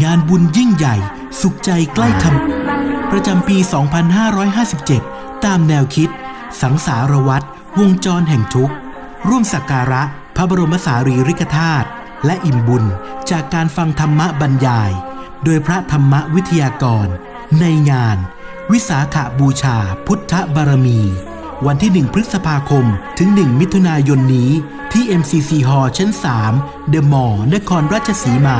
งานบุญยิ่งใหญ่ สุขใจใกล้ธรรมประจำปี 2557 ตามแนวคิด สังสารวัตรวงจรแห่งทุกข์ ร่วมสักการะพระบรมสารีริกธาตุและอิ่มบุญจากการฟังธรรมบรรยาย โดยพระธรรมวิทยากร ในงาน วิสาขบูชาพุทธบารมี วันที่ 1 พฤษภาคมถึง 1 มิถุนายนนี้ที่ MCC Hall ชั้น3เดอะมอลล์นครราชสีมา